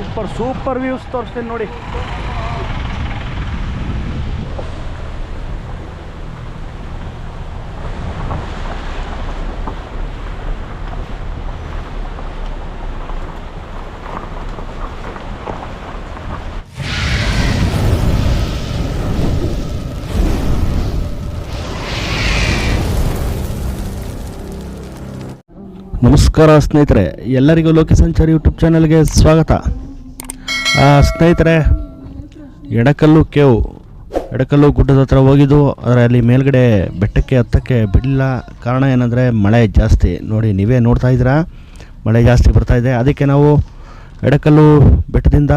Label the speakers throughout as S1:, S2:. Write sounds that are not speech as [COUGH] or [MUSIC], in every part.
S1: Super super views ತೋರಿಸ್ತೀನಿ ನೋಡಿ. ನಮಸ್ಕಾರ ಸ್ನೇಹಿತರೆ ಎಲ್ಲರಿಗೂ ಲೋಕಿ ಸಂಚಾರಿ ಯೂಟ್ಯೂಬ್ ಚಾನಲ್ಗೆ ಸ್ವಾಗತ. ಸ್ನೇಹಿತರೆ, ಎಡಕಲ್ಲು ಕೇವು. ಎಡಕಲ್ಲು ಗುಡ್ಡದ ಹತ್ರ ಹೋಗಿದ್ದು ಆದರೆ ಅಲ್ಲಿ ಮೇಲ್ಗಡೆ ಬೆಟ್ಟಕ್ಕೆ ಹತ್ತಕ್ಕೆ ಬಿಡಲಿಲ್ಲ. ಕಾರಣ ಏನಂದರೆ, ಮಳೆ ಜಾಸ್ತಿ. ನೋಡಿ, ನೀವೇ ನೋಡ್ತಾ ಇದ್ದೀರಾ? ಮಳೆ ಜಾಸ್ತಿ ಬರ್ತಾ ಇದೆ. ಅದಕ್ಕೆ ನಾವು ಎಡಕಲ್ಲು ಬೆಟ್ಟದಿಂದ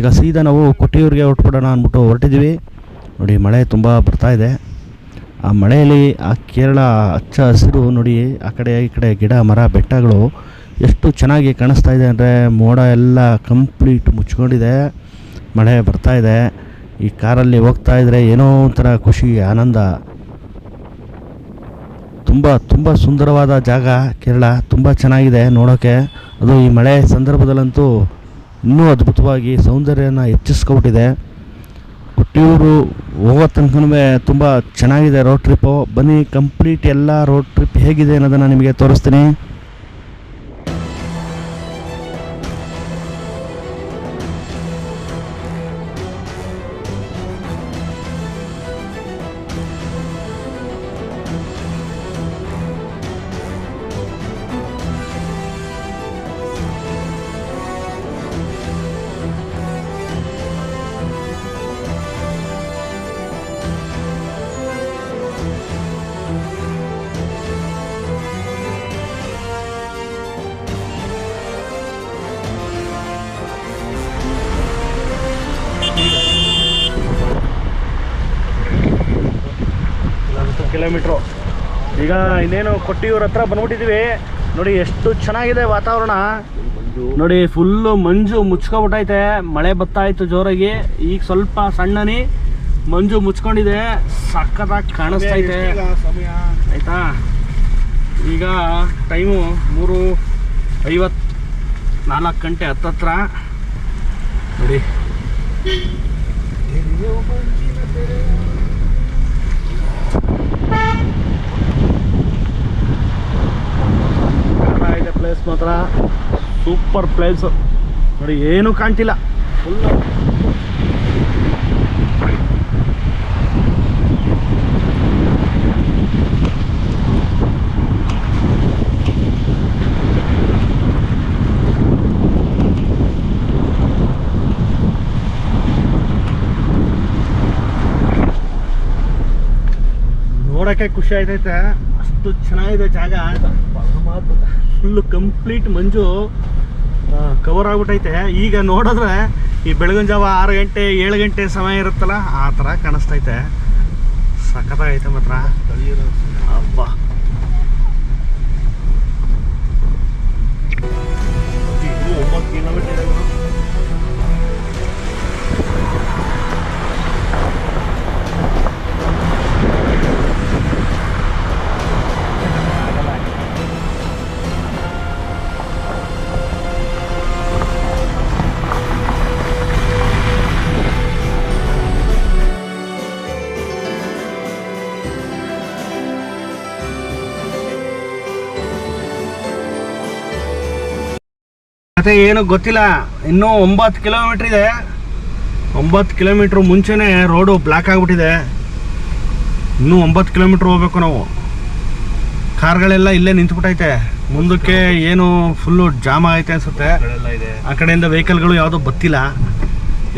S1: ಈಗ ಸೀದಾ ನಾವು ಕೊಟ್ಟಿಯೂರಿಗೆ ಹೊರಟ್ಬಿಡೋಣ ಅಂದ್ಬಿಟ್ಟು ಹೊರಟಿದ್ದೀವಿ. ನೋಡಿ, ಮಳೆ ತುಂಬ ಇದೆ. ಆ ಮಳೆಯಲ್ಲಿ ಆ ಕೇರಳ ಹಚ್ಚ ಹಸಿರು, ನೋಡಿ, ಆ ಕಡೆ ಈ ಕಡೆ ಗಿಡ ಮರ ಬೆಟ್ಟಗಳು ಎಷ್ಟು ಚೆನ್ನಾಗಿ ಕಾಣಿಸ್ತಾ ಇದೆ ಅಂದರೆ ಮೋಡ ಎಲ್ಲ ಕಂಪ್ಲೀಟ್ ಮುಚ್ಕೊಂಡಿದೆ ಮಳೆ ಬರ್ತಾ ಇದೆ, ಈ ಕಾರಲ್ಲಿ ಹೋಗ್ತಾ ಇದ್ದರೆ ಏನೋ ಒಂಥರ ಖುಷಿ, ಆನಂದ. ತುಂಬ ತುಂಬ ಸುಂದರವಾದ ಜಾಗ ಕೇರಳ, ತುಂಬ ಚೆನ್ನಾಗಿದೆ ನೋಡೋಕ್ಕೆ ಅದು ಈ ಮಳೆ ಸಂದರ್ಭದಲ್ಲಂತೂ ಇನ್ನೂ ಅದ್ಭುತವಾಗಿ ಸೌಂದರ್ಯನ ಹೆಚ್ಚಿಸ್ಕೊಬಿಟ್ಟಿದೆ. ಕೊಟ್ಟಿಯೂರು ಹೋಗೋ ತನಕನೂ ತುಂಬ ಚೆನ್ನಾಗಿದೆ ರೋಡ್ ಟ್ರಿಪ್ಪು ಬನ್ನಿ ಕಂಪ್ಲೀಟ್ ಎಲ್ಲ ರೋಡ್ ಟ್ರಿಪ್ ಹೇಗಿದೆ ಅನ್ನೋದನ್ನು ನಿಮಗೆ ತೋರಿಸ್ತೀನಿ. ಕಿಲೋಮೀಟ್ರು. ಈಗ ಇನ್ನೇನು ಕೊಟ್ಟಿಯೂರ ಹತ್ರ ಬಂದ್ಬಿಟ್ಟಿದ್ದೀವಿ ನೋಡಿ ಎಷ್ಟು ಚೆನ್ನಾಗಿದೆ ವಾತಾವರಣ. ನೋಡಿ ಫುಲ್ಲು ಮಂಜು ಮುಚ್ಕೊಬಿಟ್ಟೈತೆ. ಮಳೆ ಬತ್ತಾಯ್ತು ಜೋರಾಗಿ. ಈಗ ಸ್ವಲ್ಪ ಸಣ್ಣನಿ ಮಂಜು ಮುಚ್ಕೊಂಡಿದೆ. ಸಖತ್ತಾಗಿ ಕಾಣಿಸ್ತೈತೆ ಆಯ್ತಾ? ಈಗ ಟೈಮು ಮೂರು ಐವತ್ತು ನಾಲ್ಕು ಗಂಟೆ ಹತ್ತತ್ರ. ನೋಡಿ ಇದೆ ಪ್ಲೇಸ್ ಮಾತ್ರ ಸೂಪರ್ ಪ್ಲೇಸು ನೋಡಿ ಏನೂ ಕಾಣ್ತಿಲ್ಲ. ಫುಲ್ ನೋಡೋಕ್ಕೆ ಖುಷಿ ಆಯ್ತೈತೆ ಅಷ್ಟು ಚೆನ್ನಾಗಿದೆ ಜಾಗ. ಫುಲ್ಲು ಕಂಪ್ಲೀಟ್ ಮಂಜು ಕವರ್ ಆಗ್ಬಿಟ್ಟೈತೆ. ಈಗ ನೋಡಿದ್ರೆ ಈ ಬೆಳಗಿನ ಜಾವ ಆರು ಗಂಟೆ ಏಳು ಗಂಟೆ ಸಮಯ ಇರುತ್ತಲ್ಲ ಆ ಥರ ಕಾಣಿಸ್ತೈತೆ. ಸಖತ್ತಾಗೈತೆ ಮಾತ್ರ. ಹಬ್ಬ ಮತ್ತೆ ಏನು ಗೊತ್ತಿಲ್ಲ. ಇನ್ನೂ ಒಂಬತ್ತು ಕಿಲೋಮೀಟ್ರ್ ಇದೆ. ಒಂಬತ್ತು ಕಿಲೋಮೀಟ್ರ್ ಮುಂಚೆನೇ ರೋಡು ಬ್ಲಾಕ್ ಆಗಿಬಿಟ್ಟಿದೆ. ಇನ್ನೂ ಒಂಬತ್ತು ಕಿಲೋಮೀಟ್ರ್ ಹೋಗ್ಬೇಕು ನಾವು. ಕಾರ್ಗಳೆಲ್ಲ ಇಲ್ಲೇ ನಿಂತ್ಬಿಟ್ಟೈತೆ. ಮುಂದಕ್ಕೆ ಏನು ಫುಲ್ಲು ಜಾಮ್ ಆಗೈತೆ ಅನ್ಸುತ್ತೆ. ಆ ಕಡೆಯಿಂದ ವೆಹಿಕಲ್ಗಳು ಯಾವುದೂ ಬತ್ತಿಲ್ಲ.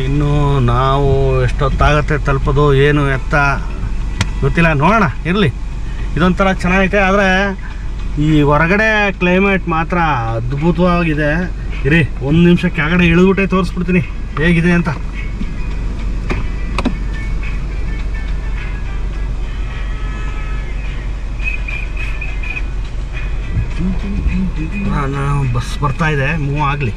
S1: ಇನ್ನು ನಾವು ಎಷ್ಟೊತ್ತಾಗತ್ತೆ ತಲುಪೋದು ಏನು ಎತ್ತ ಗೊತ್ತಿಲ್ಲ. ನೋಡೋಣ ಇರಲಿ. ಇದೊಂಥರ ಚೆನ್ನಾಗೈತೆ. ಆದರೆ ಈ ಹೊರಗಡೆ ಕ್ಲೈಮೇಟ್ ಮಾತ್ರ ಅದ್ಭುತವಾಗಿದೆ. ಇರಿ ಒಂದು ನಿಮಿಷ ಕೆಳಗಡೆ ಇಳಿದ್ಬಿಟ್ಟೆ ತೋರಿಸ್ಬಿಡ್ತೀನಿ. ಹೇಗಿದೆ ಅಂತ. ಬಸ್ ಬರ್ತಾ ಇದೆ ಮೂವ್ ಆಗಲಿ.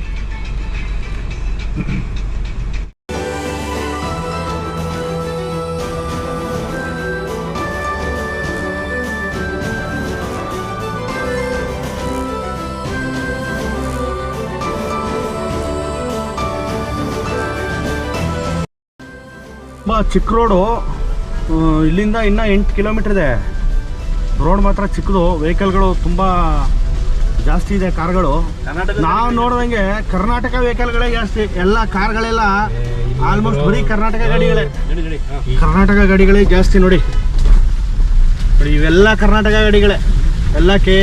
S1: ಚಿಕ್ಕ ರೋಡು ಇಲ್ಲಿಂದ ಇನ್ನೂ ಎಂಟು ಕಿಲೋಮೀಟ್ರ್ ಇದೆ. ರೋಡ್ ಮಾತ್ರ ಚಿಕ್ಕದು. ವೆಹಿಕಲ್ಗಳು ತುಂಬ ಜಾಸ್ತಿ ಇದೆ ಕಾರ್ಗಳು ನಾವು ನೋಡ್ದಂಗೆ ಕರ್ನಾಟಕ ವೆಹಿಕಲ್ಗಳೇ ಜಾಸ್ತಿ. ಎಲ್ಲ ಕಾರ್ಗಳೆಲ್ಲ ಆಲ್ಮೋಸ್ಟ್ ಬರೀ ಕರ್ನಾಟಕ ಗಾಡಿಗಳೇ. ಕರ್ನಾಟಕ ಗಾಡಿಗಳೇ ಜಾಸ್ತಿ ನೋಡಿ. ನೋಡಿ ಇವೆಲ್ಲ ಕರ್ನಾಟಕ ಗಾಡಿಗಳೇ. ಎಲ್ಲ ಕೆ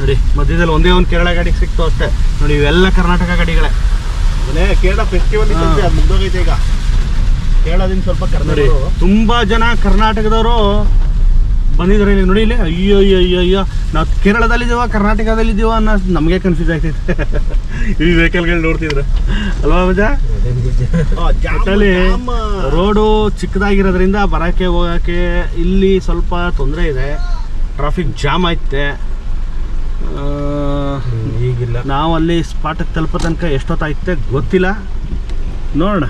S1: ನೋಡಿ ಮಧ್ಯದಲ್ಲಿ ಒಂದೇ ಒಂದು ಕೇರಳ ಗಾಡಿ ಸಿಕ್ತು ಅಷ್ಟೇ. ನೋಡಿ ಇವೆಲ್ಲ ಕರ್ನಾಟಕ ಗಾಡಿಗಳೇ.
S2: ಕೇರಳ ಫೆಸ್ಟಿವಲ್. ಮುಗ್ದೋಗೈತೆ ಈಗ. ಕೇರಳದಿಂದ ಸ್ವಲ್ಪ ಕರ್ನಾಟಕ
S1: ತುಂಬಾ ಜನ ಕರ್ನಾಟಕದವರು ಬಂದಿದ್ದಾರೆ ಇಲ್ಲಿ ನೋಡಿ ಇಲ್ಲಿ. ಅಯ್ಯೋ ಅಯ್ಯೋ ಅಯ್ಯೋ ಅಯ್ಯೋ. ನಾವು ಕೇರಳದಲ್ಲಿದ್ದೀವ ಕರ್ನಾಟಕದಲ್ಲಿದ್ದೀವ ಅನ್ನೋ ನಮಗೆ ಕನ್ಫ್ಯೂಸ್ ಆಗ್ತೈತೆ ಈ ವೆಹಿಕಲ್ಗಳು ನೋಡ್ತಿದ್ರೆ. ಅಲ್ವಾ ಮಜಾ? [LAUGHS] ಒಟ್ಟಲ್ಲಿ ರೋಡು ಚಿಕ್ಕದಾಗಿರೋದ್ರಿಂದ ಬರೋಕ್ಕೆ ಹೋಗೋಕ್ಕೆ ಇಲ್ಲಿ ಸ್ವಲ್ಪ ತೊಂದರೆ ಇದೆ. ಟ್ರಾಫಿಕ್ ಜಾಮ್ ಐತೆ.
S2: ಈಗಿಲ್ಲ.
S1: ನಾವು ಅಲ್ಲಿ ಸ್ಪಾಟಕ್ಕೆ ತಲುಪೋ ತನಕ ಎಷ್ಟೊತ್ತಾಯ್ತೆ ಗೊತ್ತಿಲ್ಲ. ನೋಡೋಣ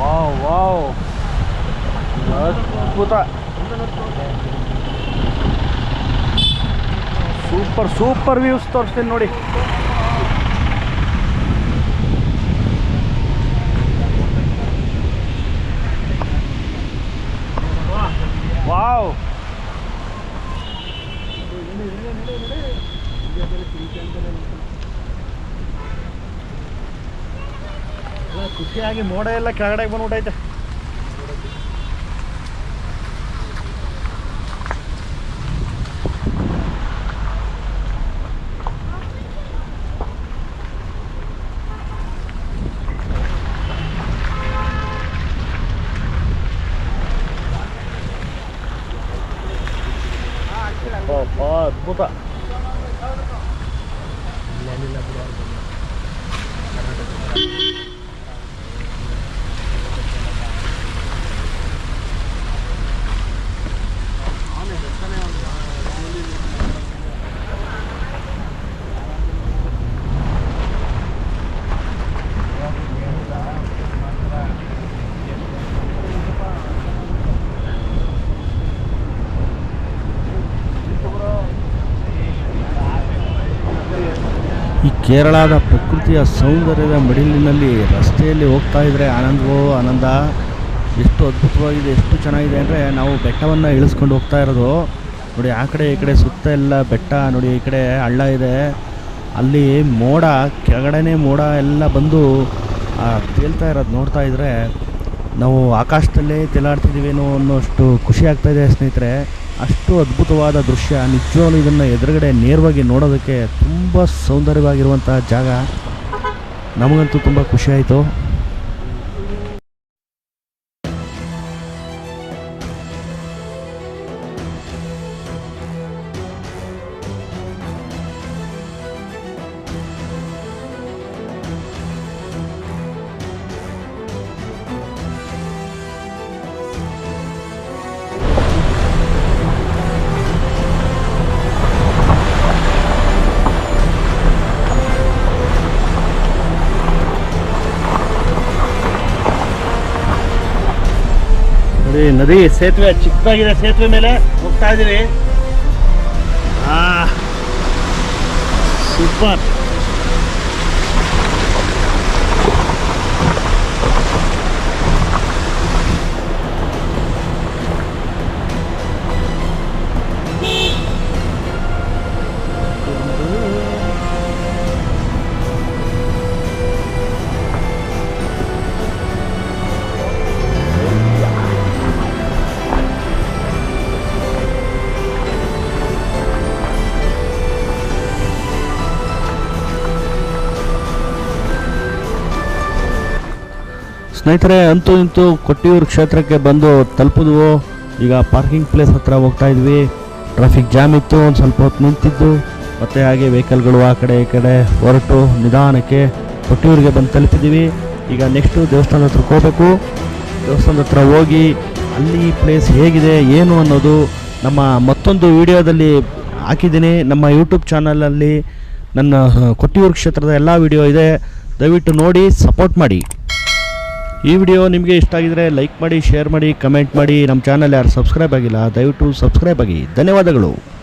S1: ವಾವ್ ವಾವ್ ಅದ್ಭುತ. ಸೂಪರ್ ಸೂಪರ್ ವ್ಯೂಸ್ ತೋರಿಸ್ತೀನಿ ನೋಡಿ. ವಾವ್ ಖುಷಿಯಾಗಿ ಮೋಡ ಎಲ್ಲ ಕೆಳಗಡೆ ಬಂದ್ಬಿಟ್ಟೈತೆ ಅಬ್ಬಾ, ಅದ್ಭುತ ಈ ಕೇರಳದ ಪ್ರಕೃತಿಯ ಸೌಂದರ್ಯದ ಮಡಿಲಿನಲ್ಲಿ ರಸ್ತೆಯಲ್ಲಿ ಹೋಗ್ತಾ ಇದ್ರೆ ಆನಂದವೋ ಆನಂದ? ಎಷ್ಟು ಅದ್ಭುತವಾಗಿದೆ, ಎಷ್ಟು ಚೆನ್ನಾಗಿದೆ ಅಂದರೆ ನಾವು ಬೆಟ್ಟವನ್ನು ಇಳಿಸ್ಕೊಂಡು ಹೋಗ್ತಾ ಇರೋದು. ನೋಡಿ, ಆ ಕಡೆ ಈ ಕಡೆ ಸುತ್ತ ಎಲ್ಲ ಬೆಟ್ಟ, ನೋಡಿ, ಈ ಕಡೆ ಹಳ್ಳ ಇದೆ. ಅಲ್ಲಿ ಮೋಡ, ಕೆಳಗಡೆನೇ ಮೋಡ ಎಲ್ಲ ಬಂದು ತೇಲ್ತಾ ಇರೋದು ನೋಡ್ತಾ ಇದ್ರೆ ನಾವು ಆಕಾಶದಲ್ಲೇ ತೇಲಾಡ್ತಿದ್ದೀವೇನೋ ಅನ್ನೋಷ್ಟು ಖುಷಿ ಆಗ್ತಾಯಿದೆ ಸ್ನೇಹಿತರೆ. ಅಷ್ಟು ಅದ್ಭುತವಾದ ದೃಶ್ಯ. ನಿಜವಾಗ್ಲೂ ಇದನ್ನು ಎದುರುಗಡೆ ನೇರವಾಗಿ ನೋಡೋದಕ್ಕೆ ತುಂಬ ಸೌಂದರ್ಯವಾಗಿರುವಂತಹ ಜಾಗ. ನಮಗಂತೂ ತುಂಬ ಖುಷಿ ನೋಡಿ ನದಿ ಸೇತುವೆ ಚಿಕ್ಕದಾಗಿದೆ ಸೇತುವೆ ಮೇಲೆ. ಹೋಗ್ತಾ ಇದ್ದೀವಿ ಸೂಪರ್ ಸ್ನೇಹಿತರೆ, ಅಂತೂ ಇಂತೂ ಕೊಟ್ಟಿಯೂರು ಕ್ಷೇತ್ರಕ್ಕೆ ಬಂದು ತಲುಪಿದ್ವು. ಈಗ ಪಾರ್ಕಿಂಗ್ ಪ್ಲೇಸ್ ಹತ್ರ ಹೋಗ್ತಾ ಇದ್ವಿ. ಟ್ರಾಫಿಕ್ ಜಾಮ್ ಇತ್ತು, ಒಂದು ಸ್ವಲ್ಪ ಹೊತ್ತು ನಿಂತಿದ್ದು. ಮತ್ತೆ ಹಾಗೆ ವೆಹಿಕಲ್ಗಳು ಆ ಕಡೆ ಈ ಕಡೆ ಹೊರಟು ನಿಧಾನಕ್ಕೆ ಕೊಟ್ಟಿಯೂರಿಗೆ ಬಂದು ತಲುಪಿದ್ದೀವಿ. ಈಗ ನೆಕ್ಸ್ಟು ದೇವಸ್ಥಾನದ ಹತ್ರ ಹೋಗಬೇಕು. ದೇವಸ್ಥಾನದ ಹತ್ರ ಹೋಗಿ ಅಲ್ಲಿ ಪ್ಲೇಸ್ ಹೇಗಿದೆ, ಏನು ಅನ್ನೋದು ನಮ್ಮ ಮತ್ತೊಂದು ವಿಡಿಯೋದಲ್ಲಿ ಹಾಕಿದ್ದೀನಿ. ನಮ್ಮ ಯೂಟ್ಯೂಬ್ ಚಾನಲಲ್ಲಿ ನನ್ನ ಕೊಟ್ಟಿಯೂರು ಕ್ಷೇತ್ರದ ಎಲ್ಲ ವಿಡಿಯೋ ಇದೆ. ದಯವಿಟ್ಟು ನೋಡಿ ಸಪೋರ್ಟ್ ಮಾಡಿ. ಈ ವಿಡಿಯೋ ನಿಮಗೆ ಇಷ್ಟ ಆಗಿದರೆ ಲೈಕ್ ಮಾಡಿ, ಶೇರ್ ಮಾಡಿ, ಕಮೆಂಟ್ ಮಾಡಿ. ನಮ್ಮ ಚಾನಲ್ ಯಾರು ಸಬ್ಸ್ಕ್ರೈಬ್ ಆಗಿಲ್ಲ, ದಯವಿಟ್ಟು ಸಬ್ಸ್ಕ್ರೈಬ್ ಆಗಿ. ಧನ್ಯವಾದಗಳು.